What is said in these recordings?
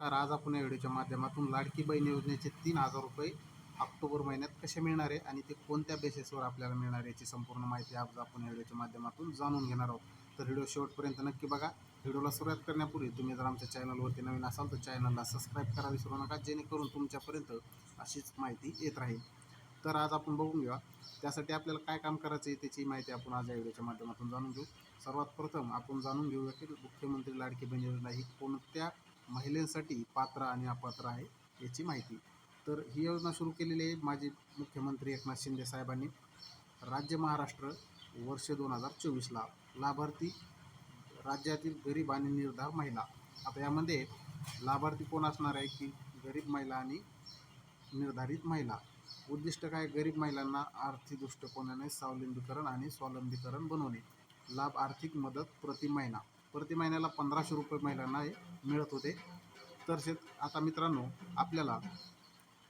तर आज आपण या व्हिडिओच्या माध्यमातून लाडकी बहीण योजनेचे तीन हजार रुपये ऑक्टोबर महिन्यात कसे मिळणार आहे आणि ते कोणत्या बेसिसवर आपल्याला मिळणार आहे याची संपूर्ण माहिती आज आपण या व्हिडिओच्या माध्यमातून जाणून घेणार आहोत. तर व्हिडिओ शेवटपर्यंत नक्की बघा. व्हिडिओला सुरुवात करण्यापूर्वी तुम्ही जर आमच्या चॅनलवरती नवीन असाल तर चॅनलला सबस्क्राईब करा विसरू नका जेणेकरून तुमच्यापर्यंत अशीच माहिती येत राहील. तर आज आपण बघून घेऊया. त्यासाठी आपल्याला काय काम करायचं आहे त्याची माहिती आपण आज या व्हिडिओच्या माध्यमातून जाणून घेऊ. सर्वात प्रथम आपण जाणून घेऊया की मुख्यमंत्री लाडकी बहीण योजना ही कोणत्या महिलांसाठी पात्र आणि अपात्र आहे याची माहिती. तर ही योजना सुरू केलेली आहे माजी मुख्यमंत्री एकनाथ शिंदे साहेबांनी. राज्य महाराष्ट्र वर्ष दोन हजार चोवीसला लाभार्थी राज्यातील गरीब आणि निर्धार महिला. आता यामध्ये लाभार्थी कोण असणार आहे की गरीब महिला आणि निर्धारित महिला? उद्दिष्ट काय? गरीब महिलांना आर्थिक दृष्टिकोनाने स्वावलंबीकरण आणि स्वावलंबीकरण बनवणे. लाभ आर्थिक मदत प्रति महिना. प्रति महिन्याला पंधराशे रुपये महिलांना हे मिळत होते. तर शेत आता मित्रांनो आपल्याला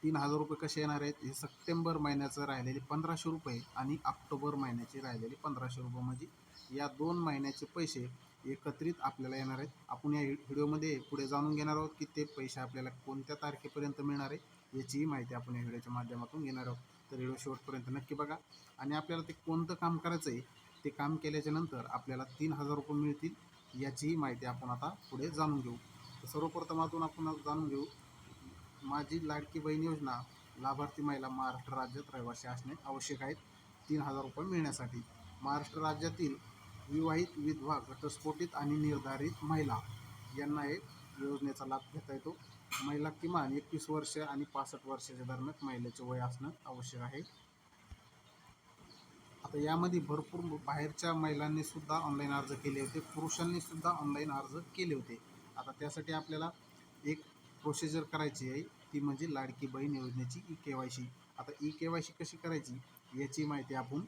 तीन हजार रुपये कसे येणार आहेत? हे सप्टेंबर महिन्याचं राहिलेले पंधराशे रुपये आणि ऑक्टोबर महिन्याचे राहिलेले पंधराशे रुपये. म्हणजे या दोन महिन्याचे पैसे एकत्रित आपल्याला येणार आहेत. आपण या व्हिडिओमध्ये पुढे जाणून घेणार आहोत की ते पैसे आपल्याला कोणत्या तारखेपर्यंत मिळणार आहे याचीही माहिती आपण या व्हिडिओच्या माध्यमातून घेणार आहोत. तर व्हिडिओ शेवटपर्यंत नक्की बघा. आणि आपल्याला ते कोणतं काम करायचं आहे ते काम केल्याच्यानंतर आपल्याला तीन हजार रुपये मिळतील. याचीही माहिती आपण आता पुढे जाणून घेऊ. तर सर्वप्रथमातून आपण जाणून घेऊ. माझी लाडकी बहीण योजना लाभार्थी महिला महाराष्ट्र राज्यात रहिवासी असणे आवश्यक आहेत तीन हजार रुपये मिळण्यासाठी. महाराष्ट्र राज्यातील विवाहित विधवा घटस्फोटित आणि निर्धारित महिला यांना हे योजनेचा लाभ घेता येतो. महिला किमान एकवीस वर्ष आणि पासष्ट वर्षाच्या दरम्यान महिलेचे वय असणं आवश्यक आहे. आता यामध्ये भरपूर बाहेरच्या महिलांनी सुद्धा ऑनलाईन अर्ज केले होते. पुरुषांनी सुद्धा ऑनलाईन अर्ज केले होते. आता त्यासाठी आपल्याला एक प्रोसिजर करायची आहे. ती म्हणजे लाडकी बहीण योजनेची ई के वाय सी आता ई के वाय सी कशी करायची? याची माहिती आपण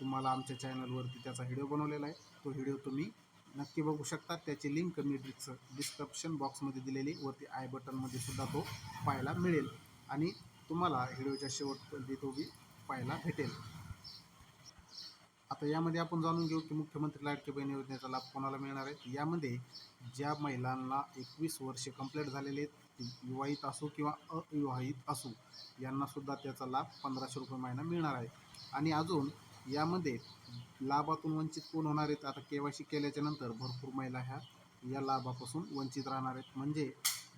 तुम्हाला आमच्या चॅनलवरती त्याचा व्हिडिओ बनवलेला आहे. तो व्हिडिओ तुम्ही नक्की बघू शकता. त्याची लिंक मी डिस्क डिस्क्रिप्शन बॉक्समध्ये दिलेली वरती आय बटनमध्ये सुद्धा तो पाहायला मिळेल. आणि तुम्हाला व्हिडिओच्या शेवटपर्यंत तो बी पाहायला भेटेल. आता यामध्ये आपण जाणून घेऊ की मुख्यमंत्री लाडकी बहीण योजनेचा लाभ कोणाला मिळणार आहे? यामध्ये ज्या महिलांना एकवीस वर्षे कंप्लीट झालेले आहेत विवाहित असो किंवा अविवाहित असो यांनासुद्धा त्याचा लाभ पंधराशे रुपये महिना मिळणार आहे. आणि अजून यामध्ये लाभातून वंचित कोण होणार आहेत? आता के वाय सी केल्याच्यानंतर भरपूर महिला ह्या या लाभापासून वंचित राहणार आहेत. म्हणजे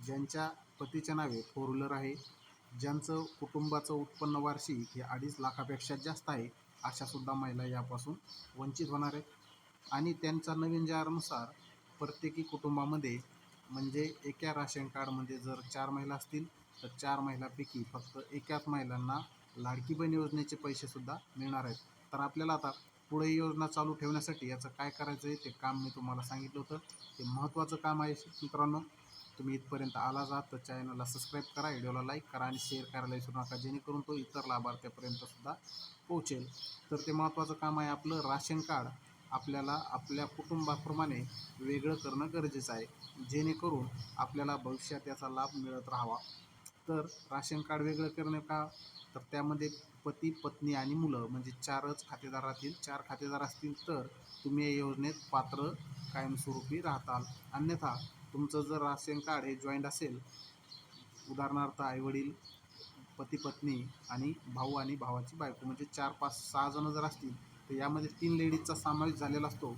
ज्यांच्या पतीच्या नावे फोर व्हीलर आहे ज्यांचं कुटुंबाचं उत्पन्न वार्षिक हे अडीच लाखापेक्षा जास्त आहे अशासुद्धा महिला यापासून वंचित होणार आहेत. आणि त्यांच्या नवीन जारानुसार प्रत्येकी कुटुंबामध्ये म्हणजे एका राशन कार्डमध्ये जर चार महिला असतील तर चार महिलापैकी फक्त एकाच महिलांना लाडकी बहीण योजनेचे पैसेसुद्धा मिळणार आहेत. तर आपल्याला आता पुढे योजना चालू ठेवण्यासाठी याचं काय करायचं आहे ते काम मी तुम्हाला सांगितलं होतं. ते महत्त्वाचं काम आहे मित्रांनो. तुम्ही इथपर्यंत आला जात तर चॅनलला सबस्क्राईब करा व्हिडिओला लाईक करा आणि शेअर करायला विसरू नका. जेणेकरून तो इतर लाभार्थ्यापर्यंतसुद्धा पोहोचेल. तर ते महत्त्वाचं काम आहे आपलं राशन कार्ड. आपल्याला आपल्या कुटुंबाप्रमाणे वेगळं करणं गरजेचं आहे. जेणेकरून आपल्याला भविष्यात याचा लाभ मिळत राहावा. तर राशन कार्ड वेगळं करणे का? तर त्यामध्ये पती पत्नी आणि मुलं म्हणजे चारच खातेदार राहतील. चार खातेदार असतील तर तुम्ही या योजनेत पात्र कायमस्वरूपी राहताल. अन्यथा तुमचं जर राशन कार्ड हे जॉईंट असेल उदाहरणार्थ आईवडील पती पत्नी आणि भाऊ आणि भावाची बायको म्हणजे चार पाच सहा जणं जर असतील तर यामध्ये तीन लेडीजचा समावेश झालेला असतो.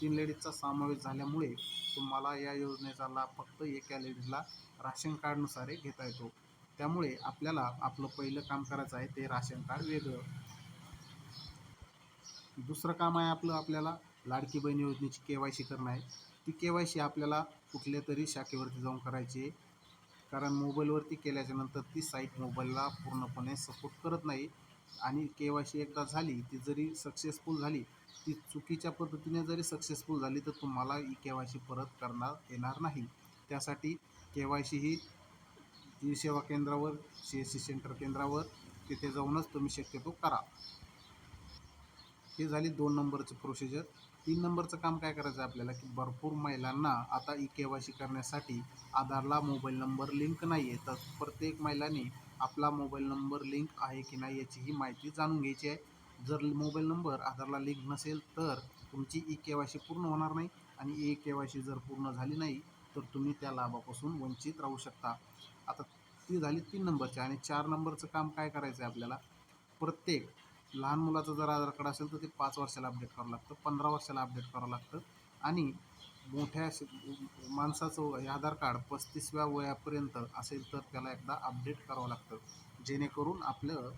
तीन लेडीजचा समावेश झाल्यामुळे तुम्हाला या योजनेचा लाभ फक्त एका लेडीजला राशन कार्डनुसार घेता येतो. त्यामुळे आपल्याला आपलं पहिलं काम करायचं आहे ते राशन कार्ड वेगळं. दुसरं काम आहे आपलं आपल्याला लाडकी बहीण योजनेची के वाय सी करणं आहे. ती के वाय सी आपल्याला कुठल्या तरी शाखेवरती जाऊन करायचे. कारण मोबाईलवरती केल्याच्यानंतर ती साईट मोबाईलला पूर्णपणे सपोर्ट करत नाही. आणि के वाय सी एकदा झाली ती जरी सक्सेसफुल झाली ती चुकीच्या पद्धतीने जरी सक्सेसफुल झाली तर तुम्हाला ई के वाय सी परत करणार येणार नाही. त्यासाठी के वाय सी ही ई सेवा केंद्रावर सी एस सी सेंटर केंद्रावर तिथे जाऊनच तुम्ही शक्यतो करा. ही झाली दोन नंबरची प्रोसिजर तीन नंबरचं काम काय करायचं आहे आपल्याला? की भरपूर महिलांना आता ई के वाय सी करण्यासाठी आधारला मोबाईल नंबर लिंक नाही आहे. तर प्रत्येक महिलांनी आपला मोबाईल नंबर लिंक आहे की नाही याची ही माहिती जाणून घ्यायची आहे. जर मोबाईल नंबर आधारला लिंक नसेल तर तुमची ई के वाय सी पूर्ण होणार नाही आणि ई के वाय सी जर पूर्ण झाली नाही तर तुम्ही त्या लाभापासून वंचित राहू शकता. आता ती झाली तीन नंबरची आणि चार नंबरचं काम काय करायचं आहे आपल्याला? प्रत्येक लहान मुलाचं जर आधार कार्ड असेल तर ते पाच वर्षाला अपडेट करावं लागतं पंधरा वर्षाला अपडेट करावं लागतं. आणि मोठ्या माणसाचं हे आधार कार्ड पस्तीसव्या वयापर्यंत असेल तर त्याला एकदा अपडेट करावं लागतं. जेणेकरून आपलं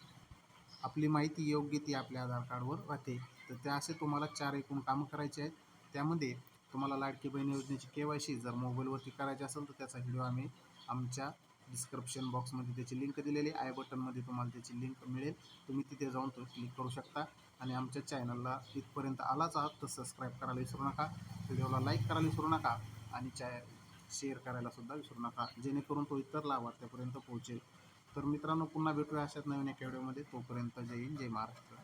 आपली माहिती योग्य ती आपल्या आधार कार्डवर राहते. तर त्या असे तुम्हाला चार एकूण कामं करायचे आहेत. त्यामध्ये तुम्हाला लाडकी बहीण योजनेची के वाय सी जर मोबाईलवरती करायची असेल तर त्याचा व्हिडिओ आम्ही आमच्या डिस्क्रिप्शन बॉक्समध्ये त्याची लिंक दिलेली आहे. आय बटनमध्ये तुम्हाला त्याची लिंक मिळेल. तुम्ही तिथे जाऊन तो क्लिक करू शकता. आणि आमच्या चॅनलला इथपर्यंत आलाच आहात तर सबस्क्राईब करायला विसरू नका. व्हिडिओला लाईक करायला विसरू नका. आणि चॅ शेअर करायला सुद्धा विसरू नका. जेणेकरून तो इतर लाभार्थ्यापर्यंत पोहोचेल. तर मित्रांनो पुन्हा भेटूया अशाच नवीन एका व्हिडिओमध्ये तोपर्यंत जय हिंद जय महाराष्ट्र.